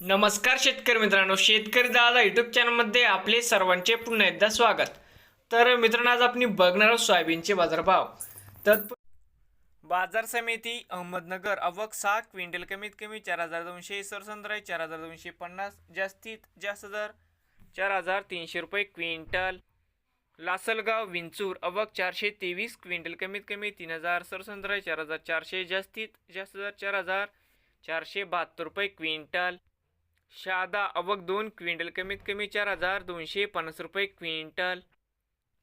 नमस्कार शेतकरी मित्रांनो शेतकरी दादा युट्यूब चॅनलमध्ये आपले सर्वांचे पुन्हा एकदा स्वागत. तर मित्रांनो आज आपण बघणार आहोत सोयाबीनचे बाजारभाव. तर बाजार समिती अहमदनगर अवक सहा क्विंटल कमीत कमी चार हजार दोनशे सरसंद्राय चार हजार दोनशे पन्नास जास्तीत जास्त दर चार हजार तीनशे रुपये क्विंटल. लासलगाव विंचूर अवक चारशे तेवीस क्विंटल कमीत कमी तीन हजार सरसंद्राय चार हजार चारशे जास्तीत जास्त दर चार हजार चारशे बहात्तर रुपये क्विंटल. शादा अवक दोन क्विंटल कमीत कमी चार हजार दोनशे पन्नास रुपये क्विंटल.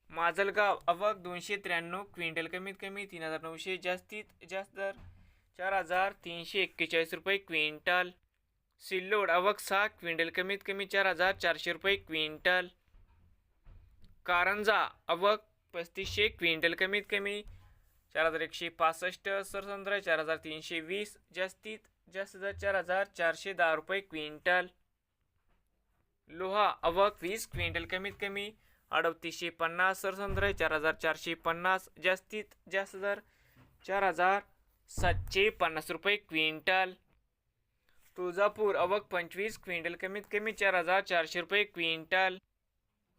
माजलगाव अवक दोनशे त्र्याण्णव क्विंटल कमीत कमी तीन हजार नऊशे जास्तीत जास्त दर चार हजार तीनशे एक्केचाळीस रुपये क्विंटल. सिल्लोड अवक सहा क्विंटल कमीत कमी चार हजार चारशे रुपये क्विंटल. कारंजा अवक पस्तीसशे क्विंटल कमीत कमी चार हजार एकशे पासष्ट सरसंद्र चार हजार तीनशे वीस जास्तीत जास्त दर चार हजार चारशे दहा रुपये क्विंटल. लोहा अवक वीस क्विंटल कमीत कमी अडतीसशे पन्नास सरसंद्रा चार हजार चारशे पन्नास जास्तीत जास्त दर चार हजार सातशे पन्नास रुपये क्विंटल. तुळजापूर अवक पंचवीस क्विंटल कमीत कमी चार हजार चारशे रुपये क्विंटल.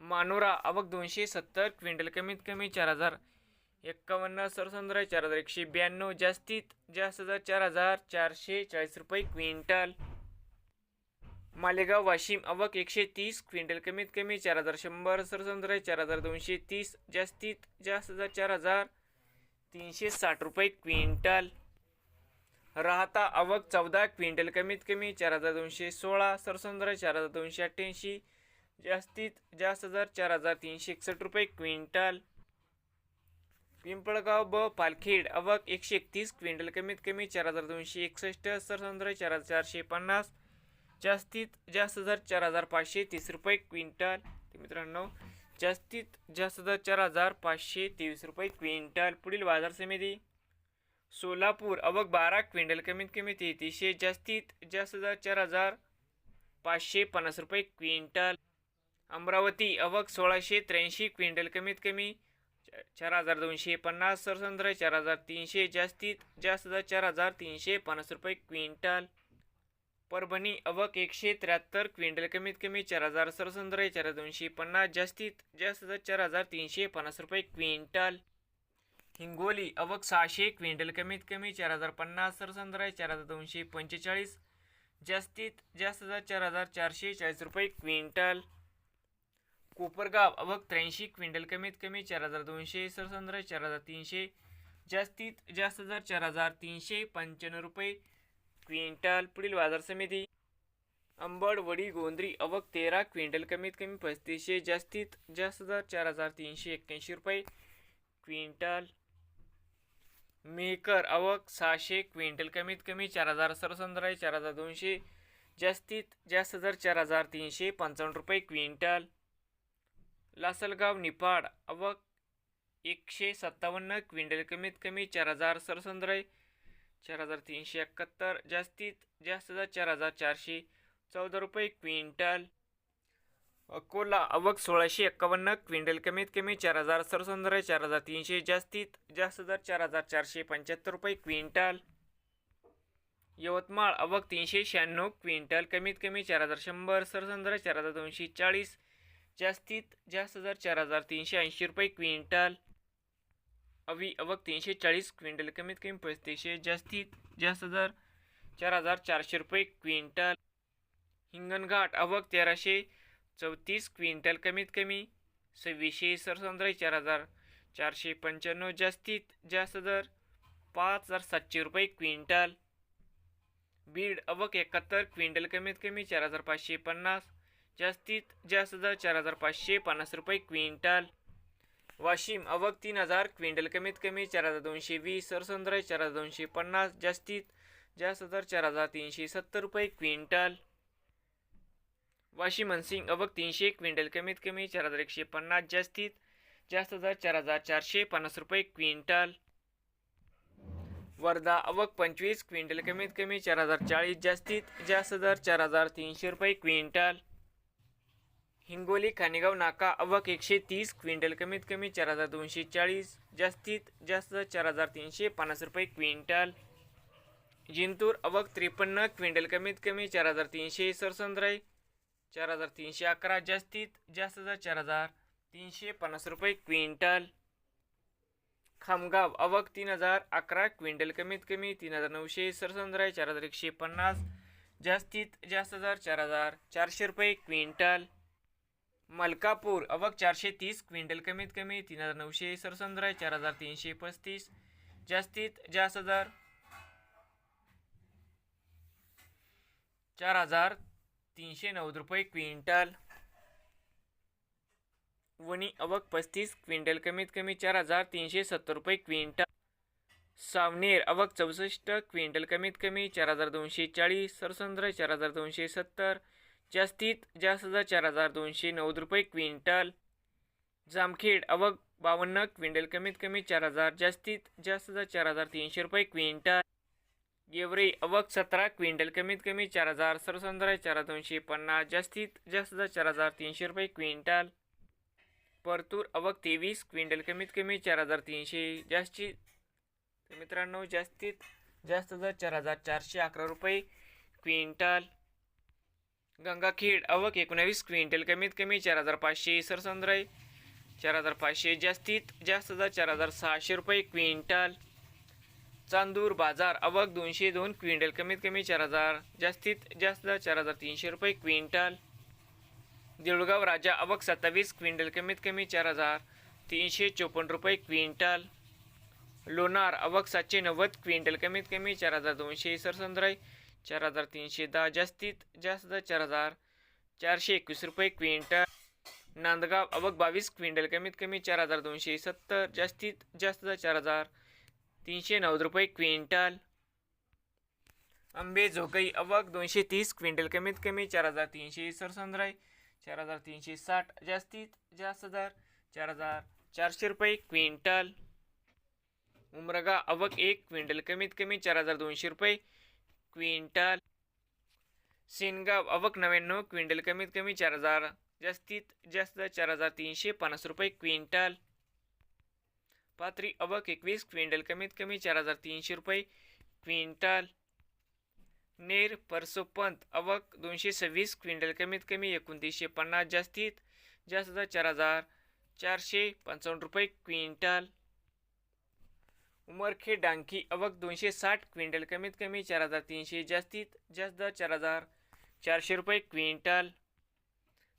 मानोरा अवक दोनशे सत्तर क्विंटल कमीत कमी चार हजार एक्कावन्न सरसंद्रा चार हजार एकशे ब्याण्णव जास्तीत जास्त हजार चार हजार चारशे चाळीस रुपये क्विंटल. मालेगाव वाशिम अवक एकशे तीस क्विंटल कमीत कमी चार हजार शंभर सरसंद्रा चार हजार दोनशे तीस जास्तीत जास्त हजार चार हजार तीनशे साठ रुपये क्विंटल. राहता आवक चौदा क्विंटल कमीत कमी चार हजार दोनशे सोळा सरसंद्रा चार हजार दोनशे अठ्ठ्याऐंशी जास्तीत जास्त हजार चार हजार तीनशे एकसष्ट रुपये क्विंटल. पिंपळगाव ब पालखेड अवक एकशे एकतीस क्विंटल कमीत कमी चार हजार दोनशे एकसष्ट सरसंद्र चार हजार चारशे पन्नास जास्तीत जास्त दर चार हजार पाचशे तीस रुपये क्विंटल. मित्रांनो जास्तीत जास्त दर चार हजार पाचशे तेवीस रुपये क्विंटल. पुढील बाजार समिती. सोलापूर अवक बारा क्विंटल कमीत कमी तेहतीसशे जास्तीत जास्त दर चार हजार पाचशे पन्नास रुपये क्विंटल. अमरावती अवक सोळाशे त्र्याऐंशी क्विंटल कमीत कमी चार हजार दोनशे पन्नास सरसंद्र चार हजार तीनशे जास्तीत जास्त चार हजार तीनशे पन्नास रुपये क्विंटल. परभणी अवक एकशे त्र्याहत्तर क्विंटल कमीत कमी चार हजार सरसंद्र चार हजार दोनशे पन्नास जास्तीत जास्त चार हजार तीनशे पन्नास रुपये क्विंटल. हिंगोली अवक सहाशे क्विंटल कमीत कमी चार हजार पन्नास सरसंद्र चार हजार दोनशे पंचेचाळीस जास्तीत जास्त चार हजार चारशे चाळीस रुपये क्विंटल. कोपरगाव अवक त्र्याऐंशी क्विंटल कमीत कमी चार हजार दोनशे सरसंद्र चार हजार तीनशे जास्तीत जास्त दर चार हजार तीनशे पंच्याण्णव रुपये. क्विंटल पुढील बाजार समिती. अंबड वडी गोंद्री अवक तेरा क्विंटल कमीत कमी पस्तीसशे जास्तीत जास्त दर चार हजार तीनशे एक्क्याऐंशी रुपये. क्विंटल मेकर अवक सहाशे क्विंटल कमीत कमी चार हजार सरसंद्राय चार हजार दोनशे जास्तीत जास्त दर चार हजार तीनशे पंचावन्न रुपये. क्विंटल लासलगाव निपाड अवक एकशे सत्तावन्न क्विंटल कमीत कमी चार हजार सरसंद्रय चार हजार तीनशे एकाहत्तर जास्तीत जास्त दर चार हजार चारशे चौदा रुपये क्विंटल. अकोला अवक सोळाशे एक्कावन्न क्विंटल कमीत कमी चार हजार सरसंद्रय चार हजार तीनशे जास्तीत जास्त दर चार हजार चारशे पंच्याहत्तर रुपये क्विंटल. यवतमाळ अवक तीनशे शहाण्णव क्विंटल कमीत कमी चार हजार शंभर सरसंद्रय चार हजार दोनशे चाळीस जास्तीत जास्त दर चार हजार तीनशे ऐंशी रुपये क्विंटल अवी अवक तीनशे चाळीस क्विंटल कमीत कमी पस्तीसशे जास्तीत जास्त दर चार हजार चारशे रुपये क्विंटल हिंगणघाट अवक तेराशे चौतीस क्विंटल कमीत कमी सव्वीसशे सरसंद्राई चार हजार चारशे पंच्याण्णव जास्तीत जास्त दर पाच हजार सातशे रुपये क्विंटल. बीड अवक एकाहत्तर क्विंटल कमीत कमी चार हजार पाचशे पन्नास. जास्तीत जास्त दर चार हजार पाचशे पन्नास रुपये क्विंटल. वाशिम अवक तीन हजार क्विंटल कमीत कमी चार हजार दोनशे वीस सरसंद्र चार हजार दोनशे पन्नास जास्तीत जास्त दर चार हजार तीनशे सत्तर रुपये क्विंटल. वाशिम मनसिंग अवक तीनशे क्विंटल कमीत कमी चार हजार एकशे पन्नास जास्तीत जास्त दर चार हजार चारशे पन्नास रुपये क्विंटल. वर्धा अवक पंचवीस क्विंटल कमीत कमी चार हजार चाळीस जास्तीत जास्त दर चार हजार तीनशे रुपये क्विंटल. हिंगोली खानेगाव नाका अवक एकशे तीस क्विंटल कमीत कमी चार हजार दोनशे चाळीस जास्तीत जास्त चार हजार तीनशे पन्नास रुपये क्विंटल. जिंतूर अवक त्रेपन्न क्विंटल कमीत कमी चार हजार तीनशे सरसंद्राई चार हजार तीनशे अकरा जास्तीत जास्त चार हजार तीनशे पन्नास रुपये क्विंटल. खामगाव अवक तीन हजार अकरा क्विंटल कमीत कमी तीन हजार नऊशे सरसंद्राई चार हजार एकशे पन्नास जास्तीत जास्त हजार चार हजार चारशे रुपये क्विंटल. मलकापूर अवक चारशे तीस क्विंटल कमीत कमी तीन हजार नऊशे सरसंद्रय चार हजार तीनशे पस्तीस. जास्तीत जास्त दर चार हजार तीनशे नव्वद रुपये क्विंटल. वणी अवक पस्तीस क्विंटल कमीत कमी चार हजार तीनशे सत्तर रुपये क्विंटल. सावनेर अवक चौसष्ट क्विंटल कमीत कमी चार हजार दोनशे चाळीस सरसंद्र चार हजार दोनशे सत्तर. जास्तीत जास्त चार हजार दोनशे नव्वद रुपये क्विंटल. जामखेड अवघ बावन्न क्विंटल कमीत कमी चार हजार जास्तीत जास्त चार हजार तीनशे रुपये क्विंटल. गेवरे अवग सतरा क्विंटल कमीत कमी चार हजार सरसंद्रा चार हजार दोनशे पन्नास जास्तीत जास्त चार हजार तीनशे रुपये क्विंटल. परतूर अवक तेवीस क्विंटल कमीत कमी चार हजार तीनशे जास्तीत मित्रांनो जास्तीत जास्त चार हजार चारशे अकरा रुपये क्विंटल. गंगाखेड अवक एकोणावीस क्विंटल कमीत कमी चार हजार पाचशे सरसंद्राई चार हजार पाचशे जास्तीत जास्त दर चार हजार सहाशे रुपये क्विंटल. चांदूर बाजार अवक दोनशे दोन क्विंटल कमीत कमी चार हजार जास्तीत जास्त चार हजार तीनशे रुपये क्विंटल. देऊळगाव राजा अवक सत्तावीस क्विंटल कमीत कमी चार हजार तीनशे चोपन्न रुपये क्विंटल. लोणार अवक सातशे नव्वद क्विंटल कमीत कमी चार हजार दोनशे सरसंद्राई चार हजार तीनशे दहा जास्तीत जास्त चार हजार चारशे एकवीस रुपये क्विंटल. नांदगाव अवक बावीस क्विंटल कमीत कमी चार हजार दोनशे सत्तर जास्तीत जास्त चार हजार तीनशे नव्वद रुपये क्विंटल. आंबे झोकई अवक दोनशे तीस क्विंटल कमीत कमी चार हजार तीनशे सरसंद्राई चार हजार तीनशे साठ जास्तीत जास्त दर चार हजार चारशे रुपये क्विंटल. उमरगा अवक एक क्विंटल कमीत कमी चार हजार दोनशे रुपये क्विंटल सेनगाव अवक नव्याण्णव क्विंटल कमीत कमी चार हजार जास्तीत जास्त चार हजार तीनशे पन्नास रुपये क्विंटल. पात्री अवक एकवीस क्विंटल कमीत कमी चार हजार तीनशे रुपये क्विंटल. नेर परसोपंत अवक दोनशे सव्वीस क्विंटल कमीत कमी एकोणतीसशे पन्नास जास्तीत जास्त चार हजार चारशे पंचावन्न रुपये क्विंटल. उमरखे डांकी अवक दोनशे साठ क्विंटल कमीत कमी चार हजार तीनशे जास्तीत जास्त दर चार हजार चारशे रुपये क्विंटल.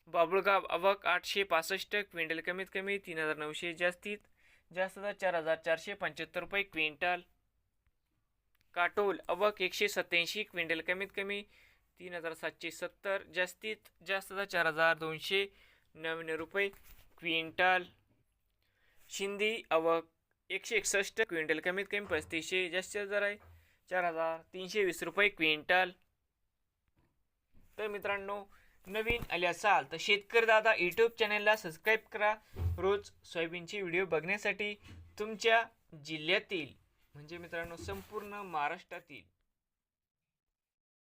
बाबुळगाव अवक आठशे पासष्ट क्विंटल कमीत कमी तीन हजार नऊशे जास्तीत जास्त दर चार हजार चारशे पंच्याहत्तर रुपये क्विंटल. काटोल अवक एकशे सत्याऐंशी क्विंटल कमीत कमी तीन हजार सातशे सत्तर जास्तीत जास्त दर चार हजार दोनशे नव्याण्णव रुपये क्विंटल. शिंदी अवक एकशे एकसष्ट क्विंटल कमीत कमी पस्तीसशे जास्तीत जर आहे चार हजार तीनशे वीस रुपये क्विंटल. तर मित्रांनो नवीन आले असाल तर शेतकरी दादा यूट्यूब चॅनलला सबस्क्राईब करा. रोज सोयाबीनचे व्हिडिओ बघण्यासाठी तुमच्या जिल्ह्यातील म्हणजे मित्रांनो संपूर्ण महाराष्ट्रातील